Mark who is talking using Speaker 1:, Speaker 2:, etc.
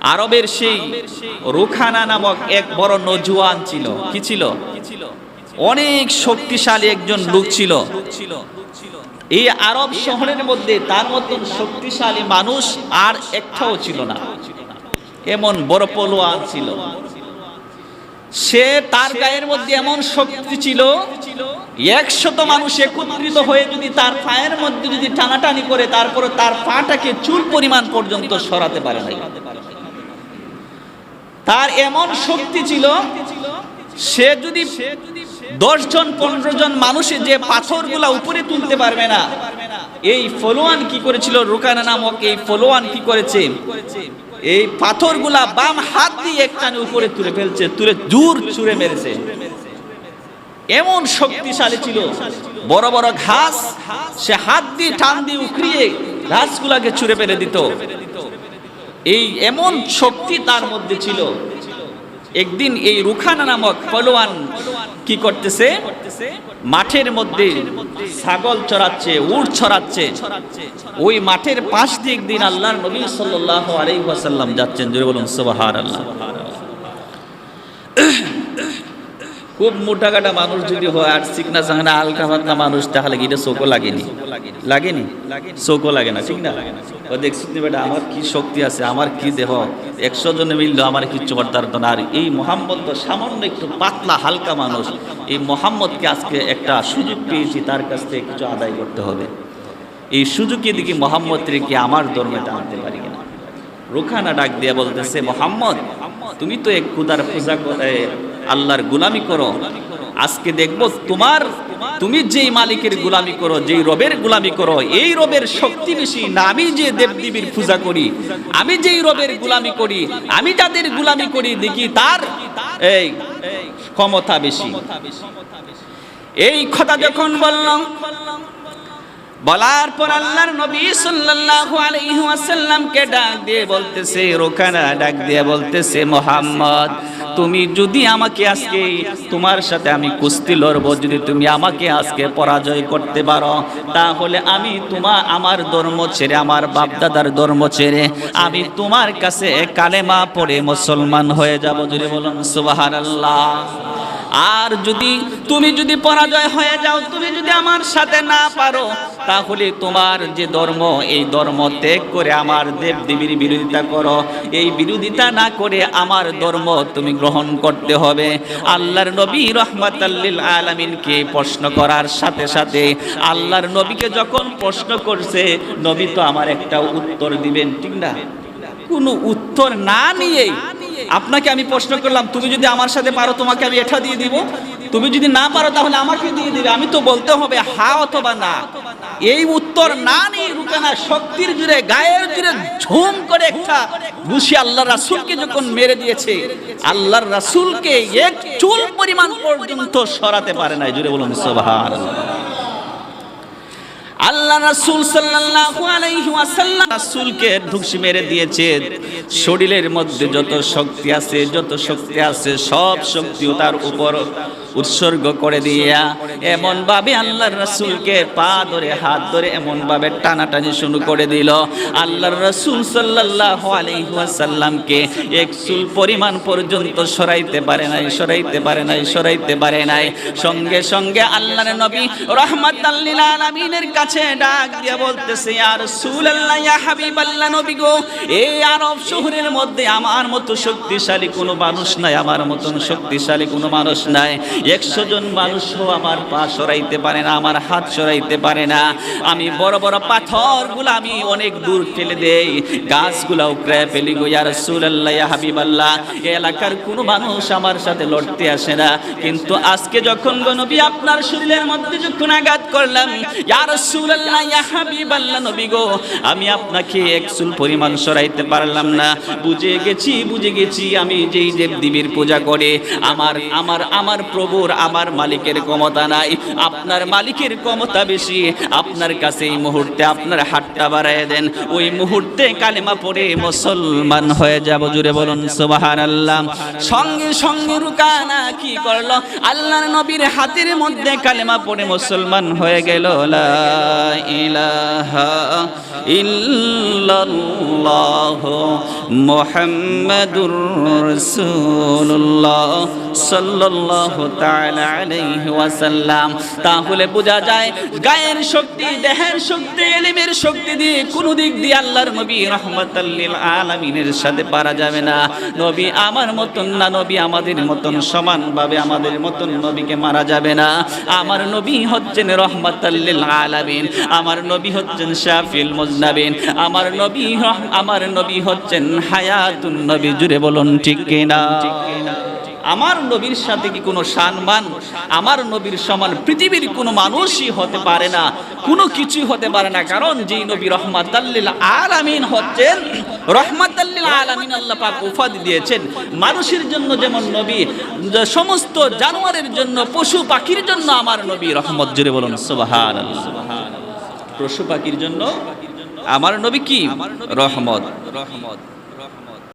Speaker 1: আরবের সেই রুখানা নামক এক বড় নজুয়ান ছিল। কি ছিল? অনেক শক্তিশালী একজন লোক ছিল। এই আরব শহরের মধ্যে তার মতন শক্তিশালী মানুষ আর একটাও ছিল না। এমন বড় পলোয়ান ছিল। সে তার গায়ের মধ্যে এমন শক্তি ছিল, একশত মানুষ একত্রিত হয়ে যদি তার পায়ের মধ্যে যদি টানাটানি করে, তারপরে তার পাটাকে চুল পরিমাণ পর্যন্ত সরাতে পারে না তার এমন শক্তি ছিল, সে যদি দশ জন পনেরো জন মানুষে যে পাথরগুলা উপরে তুলতে পারবে না, এই ফলোয়ান কি করেছিল? রুকানা নামক এই ফলোয়ান কি করেছে? এই পাথরগুলা বাম হাত দিয়ে একটানে উপরে তুলে ফেলছে, তুলে দূর ছুঁড়ে মেরেছে। এমন শক্তিশালী ছিল। বড় বড় ঘাস সে হাত দিয়ে টান দিয়ে উখড়িয়ে ঘাসগুলাকে ছুঁড়ে ফেলে দিত। এই এমন শক্তি তার মধ্যে ছিল। একদিন এই রুখানা নামক পলোয়ান কি করতেছে? মাঠের মধ্যে ছাগল চড়াচ্ছে, উট ছড়াচ্ছে। ওই মাঠের পাশ দিয়ে একদিন আল্লাহর নবী সাল্লাহ আলাইহি যাচ্ছেন। জোরে বলুন, সুবহানাল্লাহ। খুব মোটা কাটা মানুষ যদি হয়, আর চিকনা চাকনা হালকা পাতলা মানুষ, তাহলে কি এটা চোখও লাগেনি? লাগেনি? চোখও লাগে না, ঠিক না? ও দেখছি বেটা, আমার কি শক্তি আছে, আমার কি দেহ? একশো জনে মিললো, আমার কিচ্ছু করতে পারতো না। আর এই মোহাম্মদ তো সামান্য একটু পাতলা, হালকা মানুষ। এই মোহাম্মদকে আজকে একটা সুযোগ পেয়েছি, তার কাছ থেকে কিছু আদায় করতে হবে। এই সুযোগে দিকে মোহাম্মদ রেখে আমার ধর্মেটা আনতে পারি কিনা? রুখানা ডাক দিয়ে বলতেছে, মোহাম্মদ, তুমি তো এক খুদার পূজা আল্লাহর গুলামি করো। আজকে দেখব তোমার, তুমি যেই মালিকের গুলামি করো, যেই রবের গুলামি করো, এই রবের শক্তি বেশি না, আমি যে দেবদেবীর পূজা করি, আমি যেই রবের গুলামি করি, আমি যাদের গুলামি করি, দেখি তার এই ক্ষমতা বেশি। এই কথা যখন বললাম বলার পর আল্লাহর নবী সাল্লাল্লাহু আলাইহি ওয়াসাল্লামকে ডাক দিয়ে বলতেছে রোকানা ডাক দিয়ে বলতেছে, মোহাম্মদ, তুমি যদি আমাকে আজকে, তোমার সাথে আমি কুস্তি লড়বো, যদি তুমি আমাকে আজকে পরাজয় করতে পারো, তাহলে আমি তোমার আমার ধর্ম ছেড়ে, আমার বাপদাদার ধর্ম ছেড়ে, আমি তোমার কাছে কালেমা পড়ে মুসলমান হয়ে যাব। যদি বলুন, সুবহানাল্লাহ। আর যদি তুমি যদি পরাজয় হয়ে যাও, তুমি যদি আমার সাথে না পারো, তাহলে তোমার যে ধর্ম, এই ধর্ম ত্যাগ করে আমার দেব দেবীর বিরোধিতা করো। এই বিরোধিতা না করে আমার ধর্ম তুমি গ্রহণ করতে হবে। আল্লাহর নবী রহমাতাল্লিল আলামিনকে প্রশ্ন করার সাথে সাথে আল্লাহর নবীকে যখন প্রশ্ন করছে, নবী তো আমার একটা উত্তর দিবেন, ঠিক না? কোনো উত্তর না নিয়েই আপনাকে আমি প্রশ্ন করলাম, তুমি যদি আমার সাথে পারো, তোমাকে আমি এটা দিয়ে দিব। তুমি যদি না পারো, তাহলে আমাকে দিয়ে দিবে। আমি তো বলতে হবে, হা অথবা না। এই উত্তর না নিয়ে রুকানা শক্তির জুড়ে, গায়ের জুড়ে ঝুম করে একটা ঘুষি আল্লাহ রাসূলকে যখন মেরে দিয়েছে, আল্লাহর রাসূলকে এক চুল পরিমাণ পর্যন্ত সরাতে পারে না জুড়ে বলুন, সুবহানাল্লাহ। আল্লাহ রাসূল সাল্লাল্লাহু আলাইহি ওয়াসাল্লাম রাসূলকে ঢুকসি মেরে দিয়েছে। শরীরের মধ্যে যত শক্তি আছে, যত শক্তি আছে, সব শক্তিও তার উপর উৎসর্গ করে দিয়া, এমন ভাবে আল্লাহর রাসূলকে পা ধরে, হাত ধরে এমন ভাবে টানাটানি শুরু করে দিল। আল্লাহর রাসূল সাল্লাল্লাহু আলাইহি ওয়াসাল্লামকে এক চুল পরিমাণ পর্যন্ত সরাইতে পারে নাই, সরাইতে পারে নাই, সরাইতে পারে নাই। সঙ্গে সঙ্গে আল্লাহর নবী রহমাতাল লিল আলামিনের কাছে ডাক দিয়ে বলতেছে, ইয়া রাসূলুল্লাহ, ইয়া হাবিবাল্লাহ নবী গো, এই আরব শহরের মধ্যে আমার মতো শক্তিশালী কোনো মানুষ নাই, আমার মতন শক্তিশালী কোনো মানুষ নাই। একশো জন মানুষও আমার পা সরাইতে পারে না, আমার হাত সরাইতে পারে না। আমি বড় বড় পাথরগুলো আমি অনেক দূর ফেলে দেই গাছগুলা উকড়ে ফেলি গো, ইয়া রাসূলুল্লাহ, ইয়া হাবিবাল্লাহ। এলাকার কোনো মানুষ আমার সাথে লড়তে আসে না। কিন্তু আজকে যখন নবী আপনার শরীরের মধ্যে যখন আঘাত করলাম, ইয়া রাসূলুল্লাহ, ইয়া হাবিবাল্লাহ নবী গো, আমি আপনাকে এক চুল পরিমাণ সরাইতে পারলাম না। বুঝে গেছি বুঝে গেছি, আমি যেই দেব দেবীর পূজা করে, আমার আমার আমার তবুর আমার মালিকের ক্ষমতা নাই। আপনার মালিকের ক্ষমতা বেশি। আপনার কাছে এই মুহূর্তে আপনার হাতটা বাড়ায় দেন। ওই মুহূর্তে কালেমা পড়ে মুসলমান হয়ে যাব। জুড়ে বলুন সুবাহান আল্লাহ সঙ্গে সঙ্গে রুকানা কি করল? আল্লাহর নবীর হাতের মধ্যে কালেমা পড়ে মুসলমান হয়ে গেল। লা ইলাহা ইল্লাল্লাহ মুহাম্মাদুর রাসূলুল্লাহ সাল্লাল্লাহু তাআলা আলাইহি তাহলে বোঝা যায়, গায়ের শক্তি, দেহের শক্তি, এলিমের শক্তি দিয়ে কোনো দিক দিয়ে আল্লাহর নবী রহমাতাল লিল আলামিনের সাথে পারা যাবে না। নবী আমার মতন না, নবী আমাদের মতন সমানভাবে আমাদের মতন নবীকে মারা যাবে না। আমার নবী হচ্ছেন রহমাতাল লিল আলামিন, আমার নবী হচ্ছেন শাফিল মুজনাবিন, আমার নবী আমার নবী হচ্ছেন হায়াতুন নবী, জুড়ে বলুন ঠিক কিনা? আমার নবীর সাথে কি কোনো সম্মান? আমার নবীর সমান পৃথিবীর কোনো মানুষই হতে পারে না কোনো কিছুই হতে পারে না। কারণ যেই নবী রহমাতাল্লিল আলামিন হচ্ছেন রহমাতাল্লিল আলামিন আল্লাহ পাক উপাধি দিয়েছেন। মানুষের জন্য যেমন নবী সমস্ত জানোয়ারের জন্য পশু পাখির জন্য আমার নবী রহমত জুড়ে বলুন সুবহানাল্লাহ। পশু পাখির জন্য আমার নবী কি? রহমত। রহমত।